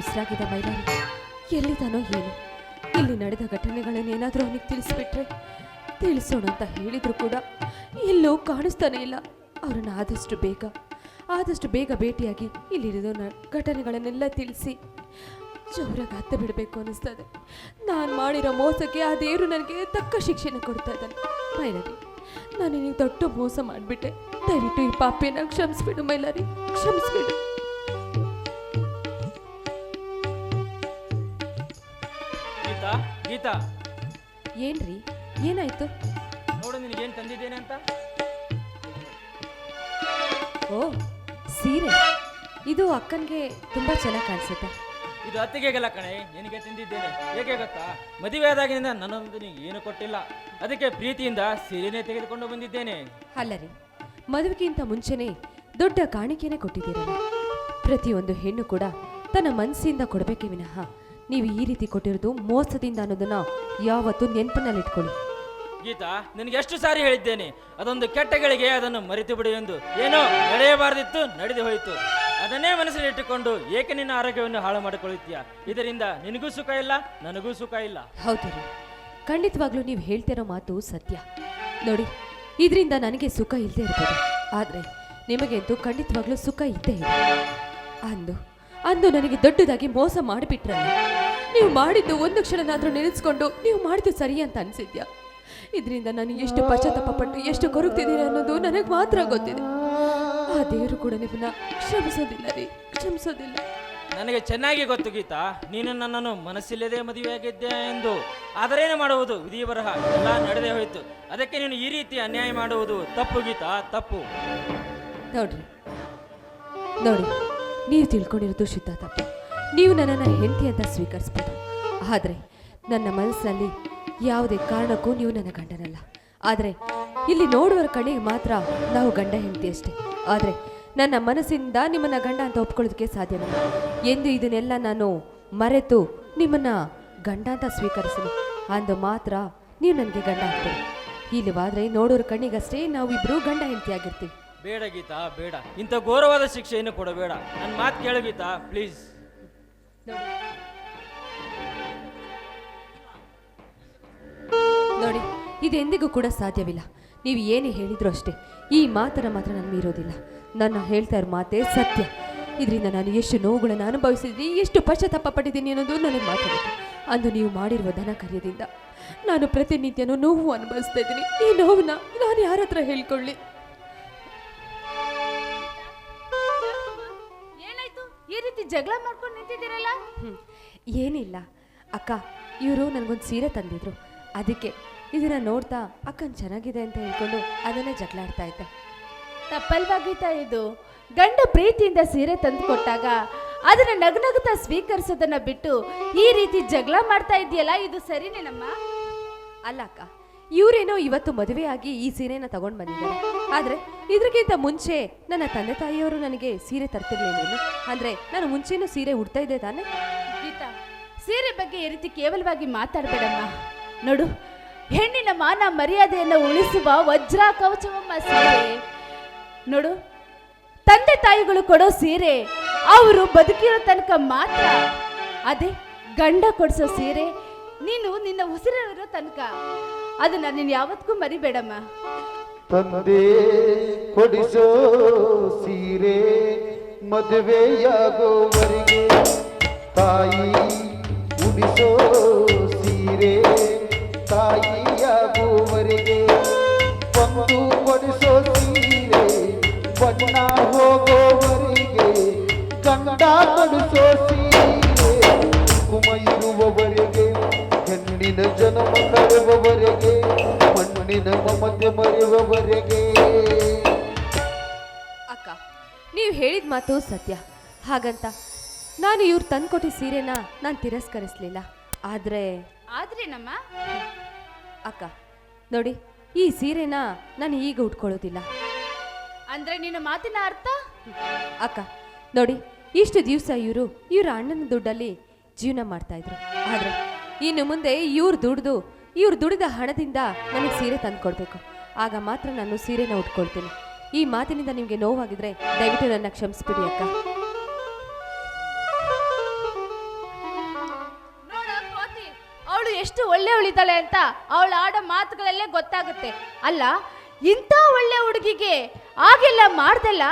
ಉಸಿರಾಗಿದ್ದ ಮೈಲಾರಿ, ಎಲ್ಲಿದ್ದಾನೋ ಏನು. ಇಲ್ಲಿ ನಡೆದ ಘಟನೆಗಳನ್ನೇನಾದರೂ ಅವನಿಗೆ ತಿಳಿಸ್ಬಿಟ್ರೆ ತಿಳಿಸೋಣ ಅಂತ ಹೇಳಿದ್ರು ಕೂಡ ಎಲ್ಲೂ ಕಾಣಿಸ್ತಾನೆ ಇಲ್ಲ. ಅವರನ್ನು ಆದಷ್ಟು ಬೇಗ ಆದಷ್ಟು ಬೇಗ ಭೇಟಿಯಾಗಿ ಇಲ್ಲಿರೋ ಘಟನೆಗಳನ್ನೆಲ್ಲ ತಿಳಿಸಿ. ಜೋರಾಗಿ ಹತ್ತ ಬಿಡಬೇಕು ಅನ್ನಿಸ್ತದೆ. ನಾನು ಮಾಡಿರೋ ಮೋಸಕ್ಕೆ ಆ ದೇವರು ನನಗೆ ತಕ್ಕ ಶಿಕ್ಷೆನ ಕೊಡ್ತಾ ಇದ್ದಾನೆ. ಮೈಲಾರಿ ನಾನು ನಿನಗೆ ದೊಡ್ಡ ಮೋಸ ಮಾಡಿಬಿಟ್ಟೆ. ದಯವಿಟ್ಟು ಈ ಪಾಪಿನ ಕ್ಷಮಿಸ್ಬಿಡು ಮೈಲಾರಿ, ಕ್ಷಮಿಸ್ಬಿಡು. ಗೀತಾ. ಏನ್ರಿ? ಏನಾಯ್ತು? ನೋಡು ನಿನಗೇನು ತಂದಿದ್ದೇನೆ ಅಂತ? ಓ ಸೀರೆ. ಇದು ಅಕ್ಕನಿಗೆ ತುಂಬಾ ಚೆನ್ನಾಗಿ ಕಾಣಿಸುತ್ತೆ. ಇದು ಅತ್ತಿಗೆಗೆಲ್ಲ ಕಣೆ ನಿನಗೆ ತಿಂದಿದ್ದೇನೆ. ಹೇಗೆ ಗೊತ್ತಾ? ಮದುವೆ ಆದಾಗಿನಿಂದ ನನ್ನೊಂದು ಏನು ಕೊಟ್ಟಿಲ್ಲ. ಅದಕ್ಕೆ ಪ್ರೀತಿಯಿಂದ ಸೀರೆನೇ ತೆಗೆದುಕೊಂಡು ಬಂದಿದ್ದೇನೆ. ಅಲ್ಲರಿ ಮದುವೆಗಿಂತ ಮುಂಚೆನೆ ದೊಡ್ಡ ಕಾಣಿಕೆನೆ ಕೊಟ್ಟಿದ್ದೀರಲ್ಲ. ಪ್ರತಿಯೊಂದು ಹೆಣ್ಣು ಕೂಡ ತನ್ನ ಮನಸ್ಸಿಂದ ಕೊಡಬೇಕೆ ವಿನಃ. ನೀವು ಈ ರೀತಿ ಕೊಟ್ಟಿರೋದು ಮೋಸದಿಂದ ಅನ್ನೋದನ್ನ ಯಾವತ್ತೂ ನೆನಪಿನಲ್ಲಿಟ್ಕೊಳ್ಳಿ. ಗೀತಾ ನಿನಗೆ ಎಷ್ಟು ಸಾರಿ ಹೇಳಿದ್ದೇನೆ. ಅದೊಂದು ಕೆಟ್ಟಗಳಿಗೆ ಅದನ್ನು ಮರೆತು ಬಿಡು ಎಂದು. ಏನೋ ನಡೆಯಬಾರದಿತ್ತು ನಡೆದು ಹೋಯಿತು. ಅದನ್ನೇ ಮನಸ್ಸಲ್ಲಿಟ್ಟುಕೊಂಡು ಏಕೆ ನಿನ್ನ ಆರೋಗ್ಯವನ್ನು ಹಾಳು ಮಾಡಿಕೊಳ್ಳುತ್ತೀಯ? ಇದರಿಂದ ನಿನಗೂ ಸುಖ ಇಲ್ಲ ನನಗೂ ಸುಖ ಇಲ್ಲ. ಹೌದು ರೀ. ಖಂಡಿತವಾಗ್ಲೂ ನೀವು ಹೇಳ್ತಿರೋ ಮಾತು ಸತ್ಯ. ನೋಡಿ ಇದರಿಂದ ನನಗೆ ಸುಖ ಇಲ್ಲದೆ ಇರ್ಬೋದು. ಆದರೆ ನಿಮಗೆಂತೂ ಖಂಡಿತವಾಗ್ಲೂ ಸುಖ ಇದ್ದೇ ಇದೆ ಅಂದು ಅಂದು ನನಗೆ ದೊಡ್ಡದಾಗಿ ಮೋಸ ಮಾಡಿಬಿಟ್ರಲ್ಲ. ನೀವು ಮಾಡಿದ್ದು ಒಂದು ಕ್ಷಣನಾದರೂ ನೆನೆಸ್ಕೊಂಡು ನೀವು ಮಾಡಿದ್ದು ಸರಿ ಅಂತ ಅನಿಸಿದ್ಯಾ? ಇದರಿಂದ ನಾನು ಎಷ್ಟು ಪಶ್ಚಾತ್ತಾಪ ಪಟ್ಟು ಎಷ್ಟು ಕೊರಗ್ತಿದ್ದೀನಿ ಅನ್ನೋದು ನನಗೆ ಮಾತ್ರ ಗೊತ್ತಿದೆ. ಆ ದೇವರು ಕೂಡ ನಿಮ್ಮನ್ನ ಕ್ಷಮಿಸೋದಿಲ್ಲ ರೀ ಕ್ಷಮಿಸೋದಿಲ್ಲ. ನನಗೆ ಚೆನ್ನಾಗಿ ಗೊತ್ತು ಗೀತಾ. ನೀನು ನನ್ನನ್ನು ಮನಸ್ಸಿಲ್ಲದೆ ಮದುವೆಯಾಗಿದ್ದೆ ಎಂದು. ಆದರೇನು ಮಾಡುವುದು? ವಿಧಿ ಬರಹ ಎಲ್ಲ ನಡೆದೇ ಹೋಯಿತು. ಅದಕ್ಕೆ ನೀನು ಈ ರೀತಿ ಅನ್ಯಾಯ ಮಾಡುವುದು ತಪ್ಪು ಗೀತಾ ತಪ್ಪು. ನೋಡ್ರಿ ನೋಡಿ ನೀವು ತಿಳ್ಕೊಂಡಿರೋದು ಶುದ್ಧ ತಪ್ಪು. ನೀವು ನನ್ನನ್ನು ಹೆಂಡತಿ ಅಂತ ಸ್ವೀಕರಿಸ್ಬೋದು. ಆದರೆ ನನ್ನ ಮನಸ್ಸಲ್ಲಿ ಯಾವುದೇ ಕಾರಣಕ್ಕೂ ನೀವು ನನ್ನ ಗಂಡನಲ್ಲ. ಆದರೆ ಇಲ್ಲಿ ನೋಡುವರ ಕಣ್ಣಿಗೆ ಮಾತ್ರ ನಾವು ಗಂಡ ಹೆಂಡತಿ ಅಷ್ಟೇ. ಆದರೆ ನನ್ನ ಮನಸ್ಸಿಂದ ನಿಮ್ಮನ್ನ ಗಂಡ ಅಂತ ಒಪ್ಕೊಳ್ಳೋದಕ್ಕೆ ಸಾಧ್ಯವಿಲ್ಲ ಎಂದು ಇದನ್ನೆಲ್ಲ ನಾನು ಮರೆತು ನಿಮ್ಮನ್ನ ಗಂಡ ಅಂತ ಸ್ವೀಕರಿಸಲು ಅಂದು ಮಾತ್ರ ನೀವು ನನಗೆ ಗಂಡ ಆಗ್ತೀರಿ. ಇಲ್ಲವಾದ್ರೆ ನೋಡೋರ ಕಣ್ಣಿಗಷ್ಟೇ ನಾವಿಬ್ರು ಗಂಡ ಹೆಂಡತಿ ಆಗಿರ್ತೀವಿ. ಬೇಡ ಗೀತಾ, ಬೇಡ. ಇಂಥ ಗೌರವದ ಶಿಕ್ಷೆಯನ್ನು ಕೊಡಬೇಡ. ನನ್ನ ಮಾತು ಕೇಳು ಗೀತಾ ಪ್ಲೀಸ್ ನೋಡಿ. ಇದೆಂದಿಗೂ ಕೂಡ ಸಾಧ್ಯವಿಲ್ಲ. ನೀವು ಏನೇ ಹೇಳಿದ್ರು ಅಷ್ಟೇ, ಈ ಮಾತನ್ನ ಮಾತ್ರ ನಾನು ಮೀರೋದಿಲ್ಲ ನನ್ನ ಹೇಳ್ತಾ ಇರೋ ಮಾತೇ ಸತ್ಯ. ಇದರಿಂದ ನಾನು ಎಷ್ಟು ನೋವುಗಳನ್ನು ಅನುಭವಿಸಿದ್ದೀನಿ, ಎಷ್ಟು ಪಶ್ಚಾತ್ತಾಪ ಪಟ್ಟಿದ್ದೀನಿ ಅನ್ನೋದು ನನಗೆ ಮಾತಾಡಿದೆ ಅಂದು ನೀವು ಮಾಡಿರುವ ಧನ ಕಾರ್ಯದಿಂದ ನಾನು ಪ್ರತಿನಿತ್ಯನೂ ನೋವು ಅನುಭವಿಸ್ತಾ ಇದ್ದೀನಿ. ಈ ನೋವನ್ನ ನಾನು ಯಾರ ಹತ್ರ ಹೇಳ್ಕೊಳ್ಳಿ? ರೀತಿ ಜಗಳ ಮಾಡ್ಕೊಂಡು ನಿಂತಿದ್ದೀರಲ್ಲ? ಏನಿಲ್ಲ. ಅಕ್ಕ ಇವರು ನನಗೊಂದು ಸೀರೆ ತಂದಿದ್ರು. ಅದಕ್ಕೆ ಇದನ್ನ ನೋಡ್ತಾ ಅಕ್ಕನ್ ಚೆನ್ನಾಗಿದೆ ಅಂತ ಹೇಳ್ಕೊಂಡು ಅದನ್ನೇ ಜಗಳಾಡ್ತಾ ಇದ್ದೆ. ತಪ್ಪಲ್ವಾ ಗೀತಾ ಇದು? ಗಂಡ ಪ್ರೀತಿಯಿಂದ ಸೀರೆ ತಂದು ಕೊಟ್ಟಾಗ ಅದನ್ನ ನಗನಗುತ್ತಾ ಸ್ವೀಕರಿಸೋದನ್ನ ಬಿಟ್ಟು ಈ ರೀತಿ ಜಗಳ ಮಾಡ್ತಾ ಇದೆಯಲ್ಲ ಇದು ಸರಿನೇನಮ್ಮ ಅಲ್ಲ ಅಕ್ಕ ಇವರೇನೋ ಇವತ್ತು ಮದುವೆಯಾಗಿ ಈ ಸೀರೆನ ತಗೊಂಡು ಬಂದಿದ್ದಾರೆ. ಆದರೆ ಇದಕ್ಕಿಂತ ಮುಂಚೆ ನನ್ನ ತಂದೆ ತಾಯಿಯವರು ನನಗೆ ಸೀರೆ ತರ್ತಿರ್ಲಿಲ್ಲ ಅಂದ್ರೆ ನಾನು ಮುಂಚೆನೂ ಸೀರೆ ಉಡ್ತಾ ಇದ್ದೆ ತಾನೆ? ಸೀರೆ ಬಗ್ಗೆ ಈ ರೀತಿ ಕೇವಲವಾಗಿ ಮಾತಾಡಬೇಡಮ್ಮ. ನೋಡು, ಹೆಣ್ಣಿನ ಮಾನ ಮರ್ಯಾದೆಯನ್ನು ಉಳಿಸುವ ವಜ್ರ ಕವಚವಮ್ಮ ಸೀರೆ. ನೋಡು, ತಂದೆ ತಾಯಿಗಳು ಕೊಡೋ ಸೀರೆ ಅವರು ಬದುಕಿರೋ ತನಕ ಮಾತ್ರ. ಅದೇ ಗಂಡ ಕೊಡಿಸೋ ಸೀರೆ ನೀನು ನಿನ್ನ ಉಸಿರಿರೋ ತನಕ. ಅದನ್ನ ನೀನು ಯಾವತ್ತಿಗೂ ಮರಿಬೇಡಮ್ಮ. ತಂದೆ, ಕೊಡಿಸೋ ಸೀರೆ ಮದುವೆಯಾಗೋವರೆಗೆ ತಾಯಿ ಉಡಿಸೋ ಸೀರೆ ತಾಯಿಯಾಗುವವರೆಗೆ ಒಂದು ಕೊಡಿಸೋ ಸೀರೆ ಬಣ್ಣ ಹೋಗೋವರಿಗೆ ಕಂಡ ಕೊಡಿಸೋ ಸೀರೆ ಕುಮ ಹೆಣ್ಣಿನ ಜನ್ಮ ತರುವವರೆಗೆ ಮಣ್ಣಿನ ಮಮತೆ ಮರೆಯುವವರೆಗೆ. ಅಕ್ಕ ನೀವು ಹೇಳಿದ ಮಾತು ಸತ್ಯ. ಹಾಗಂತ ನಾನು ಇವ್ರು ತಂದ್ಕೊಟ್ಟಿದ್ದ ಸೀರೆನ ನಾನು ತಿರಸ್ಕರಿಸ್ಲಿಲ್ಲ. ಆದ್ರೆ ನಮ್ಮ ಅಕ್ಕ ನೋಡಿ ಈ ಸೀರೆನ ನಾನು ಈಗ ಉಟ್ಕೊಳ್ಳೋದಿಲ್ಲ. ಅಂದ್ರೆ ನಿನ್ನ ಮಾತಿನ ಅರ್ಥ? ಅಕ್ಕ ನೋಡಿ ಇಷ್ಟು ದಿವಸ ಇವರು ಇವರ ಅಣ್ಣನ ದುಡ್ಡಲ್ಲಿ ಜೀವನ ಮಾಡ್ತಾ ಇದ್ರು. ಆದ್ರೆ ಇನ್ನು ಮುಂದೆ ಇವ್ರು ದುಡ್ದು, ಇವ್ರು ದುಡಿದ ಹಣದಿಂದ ನನಗೆ ಸೀರೆ ತಂದುಕೊಡ್ಬೇಕು. ಆಗ ಮಾತ್ರ ನಾನು ಸೀರೆನ ಉಟ್ಕೊಳ್ತೀನಿ. ಈ ಮಾತಿನಿಂದ ನಿಮಗೆ ನೋವಾಗಿದ್ರೆ ದಯವಿಟ್ಟು ನನ್ನ ಕ್ಷಮಿಸ್ಬಿಡಿ ಅಕ್ಕ. ಅವಳು ಎಷ್ಟು ಒಳ್ಳೆ ಉಳಿತಾಳೆ ಅಂತ ಅವಳು ಆಡೋ ಮಾತುಗಳಲ್ಲೇ ಗೊತ್ತಾಗುತ್ತೆ. ಅಲ್ಲ, ಇಂಥ ಒಳ್ಳೆ ಹುಡುಗಿಗೆ ಆಗೆಲ್ಲ ಮಾಡ್ದಲ್ಲ?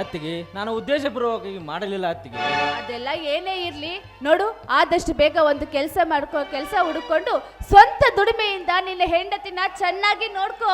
ಅತ್ತಿಗೆ ನಾನು ಉದ್ದೇಶಪೂರ್ವಕವಾಗಿ ಮಾಡಲಿಲ್ಲ ಅತ್ತಿಗೆ ಅದೆಲ್ಲ ಏನೇ ಇರ್ಲಿ ನೋಡು ಆದಷ್ಟು ಬೇಗ ಒಂದು ಕೆಲಸ ಮಾಡ್ಕೋ ಕೆಲಸ ಹುಡುಕೊಂಡು ಸ್ವಂತ ದುಡಿಮೆಯಿಂದ ನಿನ್ನ ಹೆಂಡತಿನ ಚೆನ್ನಾಗಿ ನೋಡ್ಕೋ.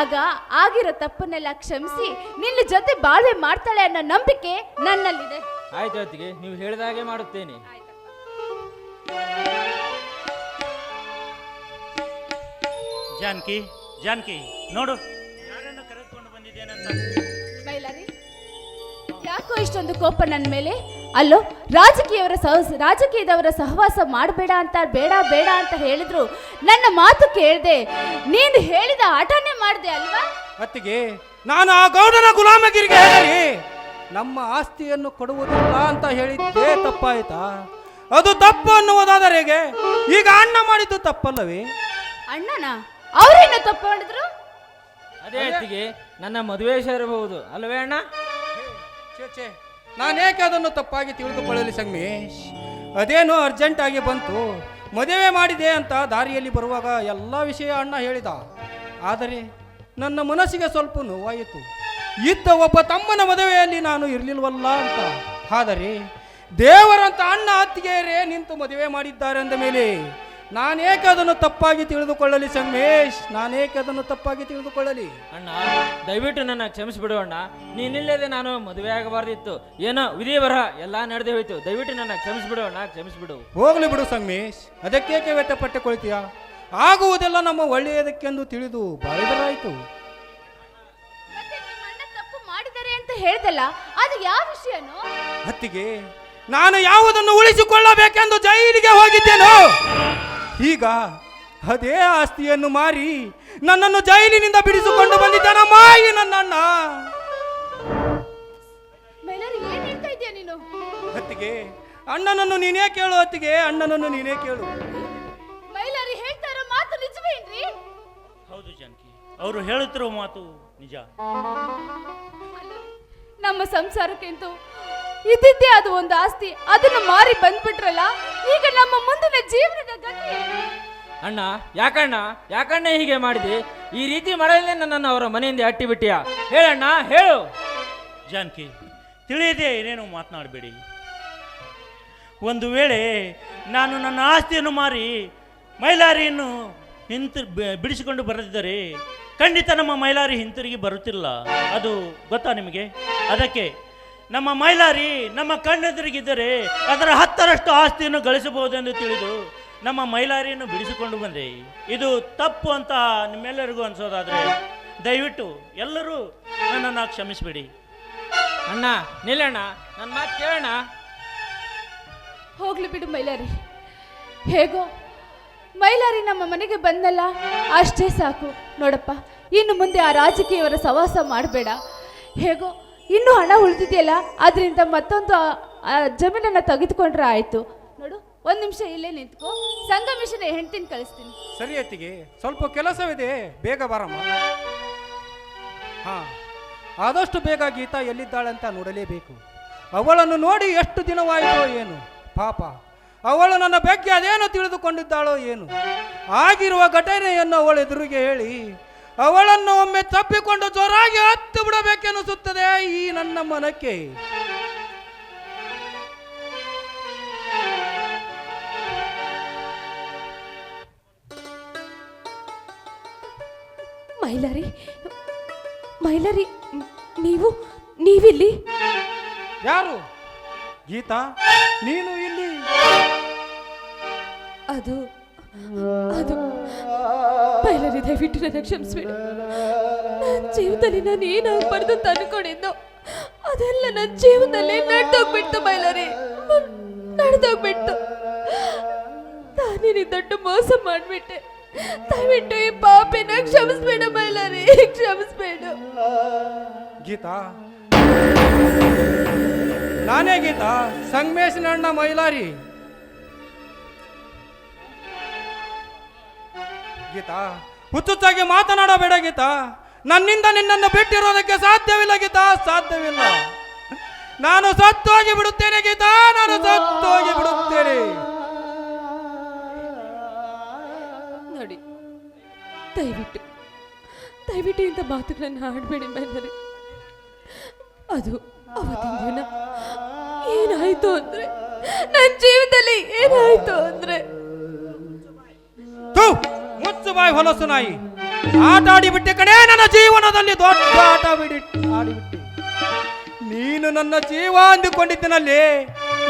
ಆಗ ಆಗಿರೋ ತಪ್ಪನ್ನೆಲ್ಲ ಕ್ಷಮಿಸಿ ನಿನ್ನ ಜೊತೆ ಬಾಳ್ವೆ ಮಾಡ್ತಾಳೆ ಅನ್ನೋ ನಂಬಿಕೆ ನನ್ನಲ್ಲಿದೆ. ಆಯ್ತು ಅತ್ತಿಗೆ ನೀವು ಹೇಳಿದ ಹಾಗೆ ಮಾಡುತ್ತೇನೆ. ಜಾನಕಿ ಜಾನಕಿ ನೋಡು. ಯಾರನ್ನು ಕರೆದುಕೊಂಡು ಬಂದಿದ್ದೇನಂತ ಯಾಕೋ ಇಷ್ಟೊಂದು ಕೋಪ ನನ್ನ ಮೇಲೆ? ಅಲ್ಲೋ ರಾಜಕೀಯವರ ಸಹ ರಾಜಕೀಯದವರ ಸಹವಾಸ ಮಾಡಬೇಡ ಅಂತ ಬೇಡ ಬೇಡ ಅಂತ ಹೇಳಿದ್ರು. ನನ್ನ ಮಾತು ಕೇಳದೆ ನೀನು ಹೇಳಿದ ಆಟನೇ ಮಾಡಿದೆ ಅಲ್ವಾ? ಅತ್ತಿಗೆ ನಾನು ಆ ಗೌಡನ ಗುಲಾಮಗಿರಿಗೆ ಹೇಳಿ ನಮ್ಮ ಆಸ್ತಿಯನ್ನು ಕೊಡುವುದಿಲ್ಲ ಅಂತ ಹೇಳಿದ್ದೇ ತಪ್ಪಾಯ್ತಾ? ಅದು ತಪ್ಪು ಅನ್ನುವುದಾದರೆ ಹೇಗೆ? ಈಗ ಅಣ್ಣ ಮಾಡಿದ್ದು ತಪ್ಪಲ್ಲವೇ? ಅಣ್ಣನ? ಅವರೇನು ತಪ್ಪು ಮಾಡಿದ್ರು? ಅದೇ ಅತ್ತಿಗೆ ನನ್ನ ಮದುವೆ ಸೇರಬಹುದು. ಅಲ್ವೇ ಅಣ್ಣ? ಛೇ ನಾನೇಕೆ ಅದನ್ನು ತಪ್ಪಾಗಿ ತಿಳಿದುಕೊಳ್ಳಲಿ ಸಂಗಮೇಶ್? ಅದೇನೋ ಅರ್ಜೆಂಟ್ ಆಗಿ ಬಂತು. ಮದುವೆ ಮಾಡಿದೆ ಅಂತ ದಾರಿಯಲ್ಲಿ ಬರುವಾಗ ಎಲ್ಲ ವಿಷಯ ಅಣ್ಣ ಹೇಳಿದ. ಆದರೆ ನನ್ನ ಮನಸ್ಸಿಗೆ ಸ್ವಲ್ಪ ನೋವಾಯಿತು. ಇದ್ದ ಒಬ್ಬ ತಮ್ಮನ ಮದುವೆಯಲ್ಲಿ ನಾನು ಇರಲಿಲ್ವಲ್ಲ ಅಂತ. ಆದರೆ ದೇವರಂತ ಅಣ್ಣ ಅತ್ತಿಗೆಯರೇ ನಿಂತು ಮದುವೆ ಮಾಡಿದ್ದಾರೆ ಅಂದ ಮೇಲೆ ನಾನೇಕೆ ಅದನ್ನು ತಪ್ಪಾಗಿ ತಿಳಿದುಕೊಳ್ಳಲಿ ಸಂಗಮೇಶ್? ನಾನೇಕೆ ಅದನ್ನು ತಪ್ಪಾಗಿ ತಿಳಿದುಕೊಳ್ಳಲಿ? ಅಣ್ಣ ದಯವಿಟ್ಟು ನನ್ನ ಕ್ಷಮಿಸಿಬಿಡು ಅಣ್ಣ. ನೀನಿಲ್ಲದೆ ನಾನು ಮದುವೆ ಆಗಬಾರ್ದಿತ್ತು. ಏನೋ ವಿಧಿ ಬರಹ ಎಲ್ಲ ನಡೆದೇ ಹೋಯ್ತು. ದಯವಿಟ್ಟು ನನ್ನ ಕ್ಷಮಿಸಿಬಿಡು ಅಣ್ಣ ಕ್ಷಮಿಸಿಬಿಡು. ಹೋಗ್ಲಿ ಬಿಡು ಸಂಗಮೇಶ್. ಅದಕ್ಕೇಕೆ ವ್ಯಥಪಟ್ಟುಕೊಳ್ತೀಯ ಆಗುವುದೆಲ್ಲ ನಮ್ಮ ಒಳ್ಳೆಯದಕ್ಕೆಂದು ತಿಳಿದು ಬಾಯಿದರಾಯಿತು ಮತ್ತೆ ನಿಮ್ಮ ಅಣ್ಣ ತಪ್ಪು ಮಾಡಿದ್ದಾರೆ ಅಂತ ಹೇಳ್ದಲ್ಲ ಅದು ಯಾವ ವಿಷಯನೋ? ಅತ್ತಿಗೆ ನಾನು ಯಾವುದನ್ನು ಉಳಿಸಿಕೊಳ್ಳಬೇಕೆಂದು ಜೈಲಿಗೆ ಹೋಗಿದ್ದೇನೋ? ಈಗ ಅದೇ ಆಸ್ತಿಯನ್ನು ಮಾರಿ ನನ್ನನ್ನು ಜೈಲಿನಿಂದ ಬಿಡಿಸಿಕೊಂಡು ಬಂದಿದ್ದಾನ ಮಾಯಿ ನನ್ನಣ್ಣ. ಏನ್ ಹೇಳ್ತಾ ಇದೀಯ ನೀನು? ಅತ್ತಿಗೆ ಅಣ್ಣನನ್ನು ನೀನೇ ಕೇಳು ಅತ್ತಿಗೆ ಅಣ್ಣನನ್ನು ನೀನೇ ಕೇಳು. ಮೈಲಾರಿ ಹೇಳ್ತಾ ಮಾತು ನಿಜವೇನ್ರಿ ಹೌದು ಜಾನಕಿ ಅವರು ಹೇಳುತ್ತಿರುವ ಮಾತು ನಿಜ. ನಮ್ಮ ಸಂಸಾರಕ್ಕಿಂತೂ ಇದ್ದಿದ್ದೇ ಅದು ಒಂದು ಆಸ್ತಿ. ಅದನ್ನು ಮಾರಿ ಬಂದ್ಬಿಟ್ರಲ್ಲ ಈಗ ನಮ್ಮ ಮುಂದಿನ ಜೀವನದ ಗತಿ ಏನು? ಅಣ್ಣ ಯಾಕಣ್ಣ? ಯಾಕಣ್ಣ ಹೀಗೆ ಮಾಡಿದಿ? ಈ ರೀತಿ ಮಾಡಲೇ ನನ್ನನ್ನು ಅವರ ಮನೆಯಿಂದ ಅಟ್ಟಿ ಬಿಟ್ಟಿಯಾ? ಹೇಳಣ್ಣ ಹೇಳು. ಜಾನ್ಕಿ ತಿಳಿಯದೆ ಏನೇನು ಮಾತನಾಡಬೇಡಿ. ಒಂದು ವೇಳೆ ನಾನು ನನ್ನ ಆಸ್ತಿಯನ್ನು ಮಾರಿ ಮೈಲಾರಿಯನ್ನು ಹಿಂತಿ ಬ- ಬಿಡಿಸಿಕೊಂಡು ಬರದಿದ್ದರೆ ಖಂಡಿತ ನಮ್ಮ ಮೈಲಾರಿ ಹಿಂತಿರುಗಿ ಬರುತ್ತಿಲ್ಲ. ಅದು ಗೊತ್ತಾ ನಿಮಗೆ? ಅದಕ್ಕೆ ನಮ್ಮ ಮೈಲಾರಿ ನಮ್ಮ ಕಣ್ಣೆದುರಿಗಿದ್ದರೆ ಅದರ ಹತ್ತರಷ್ಟು ಆಸ್ತಿಯನ್ನು ಗಳಿಸಬಹುದೆಂದು ತಿಳಿದು ನಮ್ಮ ಮೈಲಾರಿಯನ್ನು ಬಿಡಿಸಿಕೊಂಡು ಬಂದೆ. ಇದು ತಪ್ಪು ಅಂತ ನಿಮ್ಮೆಲ್ಲರಿಗೂ ಅನ್ಸೋದಾದರೆ ದಯವಿಟ್ಟು ಎಲ್ಲರೂ ನನ್ನನ್ನು ಕ್ಷಮಿಸಬೇಡಿ. ಅಣ್ಣ ನಿಲ್ಲಣ್ಣ ನನ್ನ ಮಾತು ಕೇಳೋಣ ಹೋಗ್ಲಿ ಬಿಡು ಮೈಲಾರಿ. ಹೇಗೋ ಮೈಲಾರಿ ನಮ್ಮ ಮನೆಗೆ ಬಂದಲ್ಲ ಅಷ್ಟೇ ಸಾಕು. ನೋಡಪ್ಪ ಇನ್ನು ಮುಂದೆ ಆ ರಾಜಕೀಯವರ ಸವಾಸ ಮಾಡಬೇಡ. ಹೇಗೋ ಇನ್ನೂ ಹಣ ಉಳಿದಿದೆಯಲ್ಲ? ಅದರಿಂದ ಮತ್ತೊಂದು ಜಮೀನನ್ನ ತೆಗೆದುಕೊಂಡ್ರೆ ಆಯ್ತು. ನೋಡು, ಒಂದ್ ನಿಮಿಷ ಇಲ್ಲೇ ನಿಂತ್ಕೋ. ಸಂಗಮೇಶನ ಹೆಂಡ್ತಿನ ಕಳಿಸ್ತೀನಿ. ಸರಿ ಅತ್ತಿಗೆ, ಸ್ವಲ್ಪ ಕೆಲಸವಿದೆ, ಬೇಗ ಬರಮ್ಮ. ಹಾ, ಆದಷ್ಟು ಬೇಗ ಗೀತಾ ಅಂತ ನೋಡಲೇಬೇಕು. ಅವಳನ್ನು ನೋಡಿ ಎಷ್ಟು ದಿನವಾಯಿತೋ ಏನು? ಪಾಪ, ಅವಳು ನನ್ನ ಬಗ್ಗೆ ಅದೇನು ತಿಳಿದುಕೊಂಡಿದ್ದಾಳೋ ಏನು? ಆಗಿರುವ ಘಟನೆಯನ್ನು ಅವಳ ಎದುರಿಗೆ ಹೇಳಿ ಅವಳನ್ನು ಒಮ್ಮೆ ತಪ್ಪಿಕೊಂಡು ಜೋರಾಗಿ ಹತ್ತು ಬಿಡಬೇಕೆನಿಸುತ್ತದೆ ಈ ನನ್ನ ಮನಕ್ಕೆ. ಮೈಲಾರಿ ಮೈಲಾರಿ ನೀವು ನೀವಿಲ್ಲಿ? ಯಾರು? ಗೀತಾ ನೀನು ಇಲ್ಲಿ? ಅದು ಅದು ಪೈಲರಿ ದಯವಿಟ್ಟು ನನ್ನ ಕ್ಷಮಿಸ್ಬೇಡ. ನನ್ನ ಜೀವನದಲ್ಲಿ ನಾನು ಏನಾಗಬಾರ್ದು ಅಂತ ಅನ್ಕೊಂಡಿದ್ದು ಅದೆಲ್ಲ ನನ್ನ ಜೀವನದಲ್ಲಿ ನಡೆದೋಗ್ಬಿಡ್ತು ಮೈಲಾರಿ ನಡೆದೋಗ್ಬಿಡ್ತು. ನಾನೇನಿ ದೊಡ್ಡ ಮೋಸ ಮಾಡಿಬಿಟ್ಟೆ. ದಯವಿಟ್ಟು ಈ ಪಾಪಿನ ಕ್ಷಮಿಸ್ಬೇಡ ಮೈಲಾರಿ ಕ್ಷಮಿಸ್ಬೇಡ. ಗೀತಾ. ನಾನೇ ಗೀತಾ. ಸಂಗಮೇಶನ ಅಣ್ಣ ಮೈಲಾರಿ. ಗೀತಾ? ಹುಚ್ಚುಚ್ಚಾಗಿ ಮಾತನಾಡಬೇಡ ಗೀತಾ. ನನ್ನಿಂದ ನಿನ್ನನ್ನು ಬಿಟ್ಟಿರೋದಕ್ಕೆ ಸಾಧ್ಯವಿಲ್ಲ ಗೀತಾ. ಸಾಧ್ಯವಿಲ್ಲ. ನಾನು ಸತ್ತೋಗಿ ಬಿಡುತ್ತೇನೆ ಗೀತಾ. ನಾನು ಸತ್ತೋಗಿ ಬಿಡುತ್ತೇನೆ. ನೋಡಿ ದಯವಿಟ್ಟು ದಯವಿಟ್ಟು ಇಂಥ ಮಾತುಗಳನ್ನು ಹಾಡಬೇಡಿ ಮೇಲೆ ಅದು ಅವತ್ತಿನ ದಿನ. ಏನಾಯ್ತು ಅಂದ್ರೆ ನನ್ನ ಜೀವನದಲ್ಲಿ ಏನಾಯ್ತು ಅಂದ್ರೆ. ಮುಚ್ಚು ಬಾಯಿ ಹೊಲಸು ನಾಯಿ. ಆಟ ಆಡಿಬಿಟ್ಟೆ ಕಣೇ ನನ್ನ ಜೀವನದಲ್ಲಿ, ದೊಡ್ಡ ಆಟ ಬಿಡಿ ಆಡಿಬಿಟ್ಟೆ. ನೀನು ನನ್ನ ಜೀವ ಅಂದುಕೊಂಡಿದ್ದನಲ್ಲಿ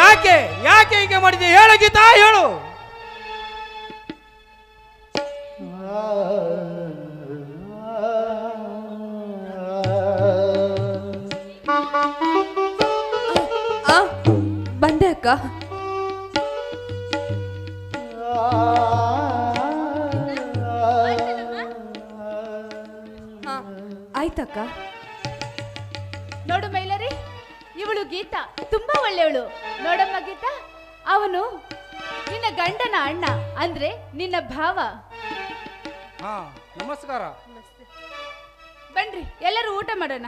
ಯಾಕೆ ಯಾಕೆ ಹೀಗೆ ಮಾಡಿದೆ? ಹೇಳು ಗೀತಾ, ಹೇಳು. ಬಂದೆ ಅಕ್ಕ. ಆಯ್ತಕ್ಕ ನೋಡು ಮೈಲರಿ ಇವಳು ಗೀತಾ ತುಂಬಾ ಒಳ್ಳೆಯವಳು. ನೋಡಮ್ಮ ಗೀತಾ ಅವನು ನಿನ್ನ ಗಂಡನ ಅಣ್ಣ ಅಂದ್ರೆ ನಿನ್ನ ಭಾವ. ಹಾ ನಮಸ್ಕಾರ. ಬನ್ರಿ ಎಲ್ಲರೂ ಊಟ ಮಾಡೋಣ.